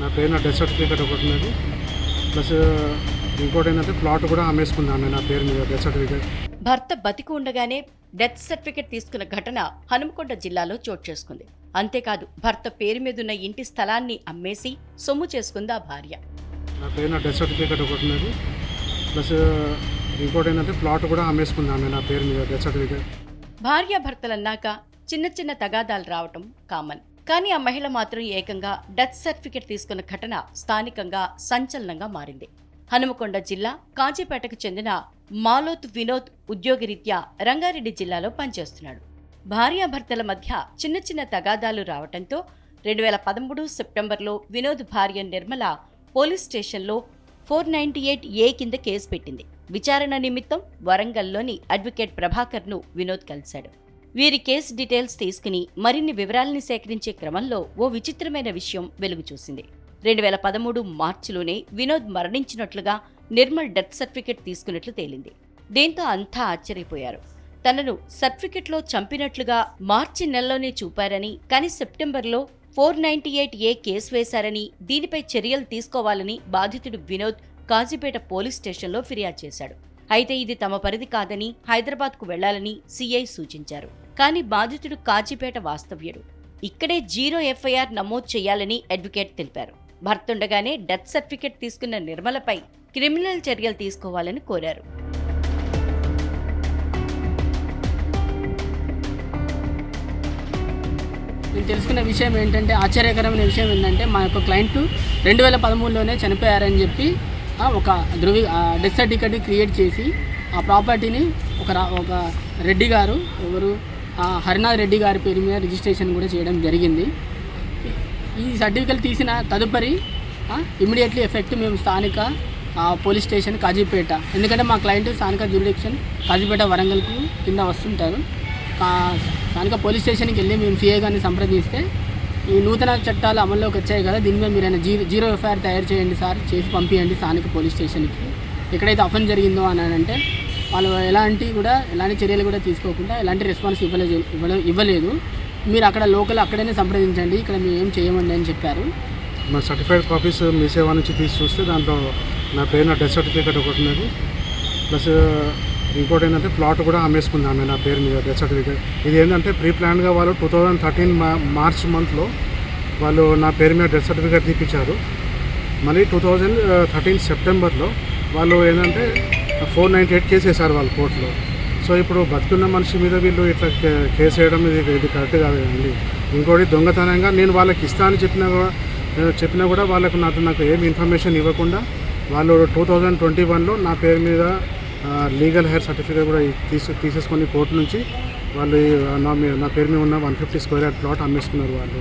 నా పేరు నా డెత్ సర్టిఫికేట్ ఒకటి ఉన్నది. ప్లస్ ఇంకోటి ఏంటంటే ప్లాట్ కూడా అమ్మేసుకుంది ఆమె నా పేరు మీద డెత్ సర్టిఫికేట్ భర్త బతికి ఉండగానే డెత్ సర్టిఫికెట్ తీసుకున్న ఘటన హనుమకొండ జిల్లాలో చోటు చేసుకుంది. అంతేకాదు భర్త పేరు మీదున్న ఇంటి స్థలాన్ని అమ్మేసి సొమ్ము చేసుకుంది ఆ భార్య. నా పేరు నా డెత్ సర్టిఫికేట్ ఒకటి ఉన్నది. ప్లస్ ఇంకోటి ఏంటంటే ప్లాట్ కూడా అమ్మేసుకుంది ఆమె నా పేరు మీద డెత్ సర్టిఫికేట్ భార్యాభర్తలన్నాక చిన్న చిన్న తగాదాలు రావటం కామన్ కానీ ఆ మహిళ మాత్రం ఏకంగా డెత్ సర్టిఫికెట్ తీసుకున్న ఘటన స్థానికంగా సంచలనంగా మారింది. హనుమకొండ జిల్లా కాజీపేటకు చెందిన మాలోత్ వినోద్ ఉద్యోగరీత్యా రంగారెడ్డి జిల్లాలో పనిచేస్తున్నాడు. భార్యాభర్తల మధ్య చిన్న చిన్న తగాదాలు రావటంతో రెండు వేల పదమూడు సెప్టెంబర్లో వినోద్ భార్య నిర్మల పోలీస్ స్టేషన్లో ఫోర్ నైంటీ ఎయిట్ ఏ కింద కేసు పెట్టింది. విచారణ నిమిత్తం వరంగల్లోని అడ్వకేట్ ప్రభాకర్ను వినోద్ కలిశాడు. వీరి కేసు డీటెయిల్స్ తీసుకుని మరిన్ని వివరాల్ని సేకరించే క్రమంలో ఓ విచిత్రమైన విషయం వెలుగు చూసింది రెండు వేల పదమూడు మార్చిలోనే వినోద్ మరణించినట్లుగా నిర్మల్ డెత్ సర్టిఫికెట్ తీసుకున్నట్లు తేలింది. దీంతో అంతా ఆశ్చర్యపోయారు. తనను సర్టిఫికెట్లో చంపినట్లుగా మార్చి నెలలోనే చూపారని కానీ సెప్టెంబర్లో four ninety eight A case వేశారని దీనిపై చర్యలు తీసుకోవాలని బాధితుడు వినోద్ కాజీపేట పోలీస్ స్టేషన్లో ఫిర్యాదు చేశాడు. అయితే ఇది తమ పరిధి కాదని హైదరాబాద్కు వెళ్ళాలని సీఐ సూచించారు. కానీ బాధితుడు కాజీపేట వాస్తవ్యుడు. ఇక్కడే జీరో ఎఫ్ఐఆర్ నమోదు చేయాలని అడ్వకేట్ తెలిపారు. భర్తుండగానే డెత్ సర్టిఫికెట్ తీసుకున్న నిర్మలపై క్రిమినల్ చర్యలు తీసుకోవాలని కోరారు. నేను తెలుసుకున్న విషయం ఏంటంటే ఆశ్చర్యకరమైన విషయం ఏంటంటే మా యొక్క క్లయింట్ రెండు వేల పదమూడులోనే చనిపోయారని చెప్పి ఒక ధృవి డెత్ సర్టిఫికెట్ క్రియేట్ చేసి ఆ ప్రాపర్టీని ఒక ఒక రెడ్డి గారు ఎవరు హరినాథ్ రెడ్డి గారి పేరు మీద రిజిస్ట్రేషన్ కూడా చేయడం జరిగింది. ఈ సర్టిఫికెట్ తీసిన తదుపరి ఇమీడియట్లీ ఎఫెక్ట్ మేము స్థానిక పోలీస్ స్టేషన్ కాజీపేట. ఎందుకంటే మా క్లయింట్ స్థానిక జ్యూరిడిక్షన్ కాజీపేట వరంగల్కు కింద వస్తుంటారు. స్థానిక పోలీస్ స్టేషన్కి వెళ్ళి మేము సిఐ గారిని సంప్రదిస్తే ఈ నూతన చట్టాలు అమల్లోకి వచ్చాయి కదా దీని మీద మీరు జీరో జీరో ఎఫ్ఐఆర్ తయారు చేయండి సార్ చేసి పంపించండి స్థానిక పోలీస్ స్టేషన్కి. ఎక్కడైతే అఫెన్స్ జరిగిందో అని అంటే వాళ్ళు ఎలాంటి కూడా ఎలాంటి చర్యలు కూడా తీసుకోకుండా ఎలాంటి రెస్పాన్స్ ఇవ్వలేదు ఇవ్వలేదు. మీరు అక్కడ లోకల్ అక్కడనే సంప్రదించండి ఇక్కడ మేము ఏం చేయమండి అని చెప్పారు. మా సర్టిఫైడ్ కాపీస్ మీ సేవ నుంచి తీసి చూస్తే దాంట్లో నా పేరు నా డెత్ సర్టిఫికేట్ ఒకటి ఉన్నది. ప్లస్ uh, ఇంకోటి ఏంటంటే ప్లాట్ కూడా అమ్మేసుకుంది ఆమె నా పేరు మీద డెత్ సర్టిఫికేట్ ఇది ఏంటంటే ప్రీ ప్లాన్గా వాళ్ళు టూ థౌజండ్ థర్టీన్ మార్చ్ మంత్లో వాళ్ళు నా పేరు మీద డెత్ సర్టిఫికేట్ తీపించారు మళ్ళీ టూ థౌజండ్ థర్టీన్ సెప్టెంబర్లో వాళ్ళు ఏంటంటే ఫోర్ నైంటీ ఎయిట్ కేసు వేశారు వాళ్ళు కోర్టులో. సో ఇప్పుడు బతుకున్న మనిషి మీద వీళ్ళు ఇట్లా కేసు వేయడం ఇది ఇది కరెక్ట్ కాదు కదండి. ఇంకోటి దొంగతనంగా నేను వాళ్ళకి ఇస్తా అని చెప్పినా కూడా నేను చెప్పినా కూడా వాళ్ళకు నాకు నాకు ఏమి ఇన్ఫర్మేషన్ ఇవ్వకుండా వాళ్ళు టూ థౌజండ్ ట్వంటీ వన్లో నా పేరు మీద లీగల్ హెయిర్ సర్టిఫికేట్ కూడా తీసు తీసేసుకొని కోర్టు నుంచి వాళ్ళు నా మీద నా పేరు మీద ఉన్న one fifty square yard plot అమ్మేసుకున్నారు వాళ్ళు.